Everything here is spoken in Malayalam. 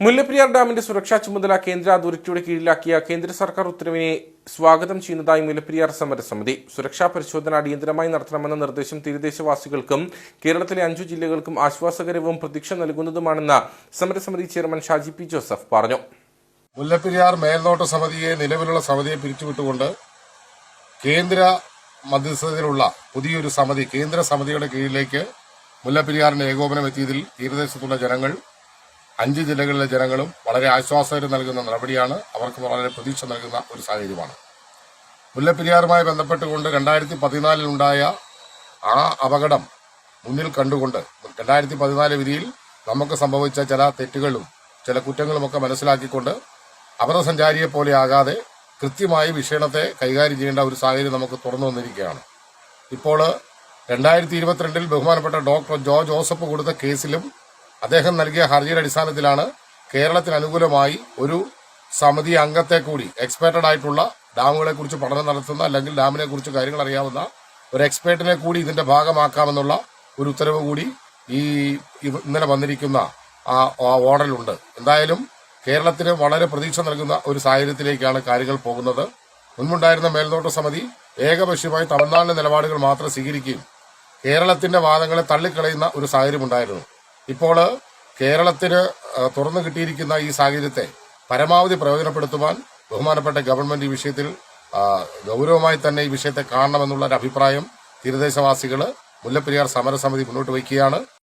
മുല്ലപ്പെരിയാർ ഡാമിന്റെ സുരക്ഷാ ചുമതല കേന്ദ്ര അതോറിറ്റിയുടെ കീഴിലാക്കിയ കേന്ദ്ര സർക്കാർ ഉത്തരവിനെ സ്വാഗതം ചെയ്യുന്നതായി മുല്ലപ്പെരിയാർ സമരസമിതി. സുരക്ഷാ പരിശോധന അടിയന്തരമായി നടത്തണമെന്ന നിർദ്ദേശം തീരദേശവാസികൾക്കും കേരളത്തിലെ അഞ്ചു ജില്ലകൾക്കും ആശ്വാസകരവും പ്രതീക്ഷ നൽകുന്നതുമാണെന്ന് സമരസമിതി ചെയർമാൻ ഷാജി പി ജോസഫ് പറഞ്ഞു. മുല്ലപ്പെരിയാർ മേൽനോട്ട സമിതിയെ നിലവിലുള്ള സമിതിയെ പിരിച്ചുവിട്ടുകൊണ്ട് കേന്ദ്ര മധ്യസ്ഥതയിലുള്ള പുതിയൊരു സമിതി കേന്ദ്ര സമിതിയുടെ കീഴിലേക്ക് മുല്ലപ്പെരിയാറിന്റെ ഏകോപനം എത്തിയതിൽ തീരദേശത്തുള്ള ജനങ്ങൾ അഞ്ച് ജില്ലകളിലെ ജനങ്ങളും വളരെ ആശ്വാസകരം നൽകുന്ന നടപടിയാണ് അവർക്ക് വളരെ പ്രതീക്ഷ നൽകുന്ന ഒരു സാഹചര്യമാണ്. മുല്ലപ്പെരിയാറുമായി ബന്ധപ്പെട്ടുകൊണ്ട് രണ്ടായിരത്തി പതിനാലിലുണ്ടായ ആ അപകടം മുന്നിൽ കണ്ടുകൊണ്ട് രണ്ടായിരത്തി പതിനാല് വിധിയിൽ നമുക്ക് സംഭവിച്ച ചില തെറ്റുകളും ചില കുറ്റങ്ങളുമൊക്കെ മനസ്സിലാക്കിക്കൊണ്ട് അപഥസഞ്ചാരിയെ പോലെ ആകാതെ കൃത്യമായി വിഷയത്തെ കൈകാര്യം ചെയ്യേണ്ട ഒരു സാഹചര്യം നമുക്ക് തുറന്നു വന്നിരിക്കുകയാണ്. ഇപ്പോൾ രണ്ടായിരത്തി ഇരുപത്തിരണ്ടിൽ ബഹുമാനപ്പെട്ട ഡോക്ടർ ജോർജ് ജോസഫ് കൊടുത്ത കേസിലും അദ്ദേഹം നൽകിയ ഹർജിയുടെ അടിസ്ഥാനത്തിലാണ് കേരളത്തിന് അനുകൂലമായി ഒരു സമിതി അംഗത്തെ കൂടി എക്സ്പെർട്ടഡ് ആയിട്ടുള്ള ഡാമുകളെ കുറിച്ച് പഠനം നടത്തുന്ന അല്ലെങ്കിൽ ഡാമിനെ കുറിച്ച് കാര്യങ്ങൾ അറിയാവുന്ന ഒരു എക്സ്പേർട്ടിനെ കൂടി ഇതിന്റെ ഭാഗമാക്കാമെന്നുള്ള ഒരു ഉത്തരവ് കൂടി ഈ ഇന്നലെ വന്നിരിക്കുന്ന ആ ഓർഡറിലുണ്ട്. എന്തായാലും കേരളത്തിന് വളരെ പ്രതീക്ഷ നൽകുന്ന ഒരു സാഹചര്യത്തിലേക്കാണ് കാര്യങ്ങൾ പോകുന്നത്. മുൻപുണ്ടായിരുന്ന മേൽനോട്ട സമിതി ഏകപക്ഷീയമായി തമിഴ്നാടിന്റെ നിലപാടുകൾ മാത്രം സ്വീകരിക്കുകയും കേരളത്തിന്റെ വാദങ്ങളെ തള്ളിക്കളയുന്ന ഒരു സാഹചര്യം ഉണ്ടായിരുന്നു ഇപ്പോൾ കേരളത്തിന് തുറന്നു കിട്ടിയിരിക്കുന്ന ഈ സാഹചര്യത്തെ പരമാവധി പ്രയോജനപ്പെടുത്തുവാൻ ബഹുമാനപ്പെട്ട ഗവൺമെന്റ് ഈ വിഷയത്തിൽ ഗൗരവമായി തന്നെ ഈ വിഷയത്തെ കാണണമെന്നുള്ള ഒരു അഭിപ്രായം തീരദേശവാസികൾ മുല്ലപ്പെരിയാർ സമരസമിതി മുന്നോട്ട് വയ്ക്കുകയാണ്.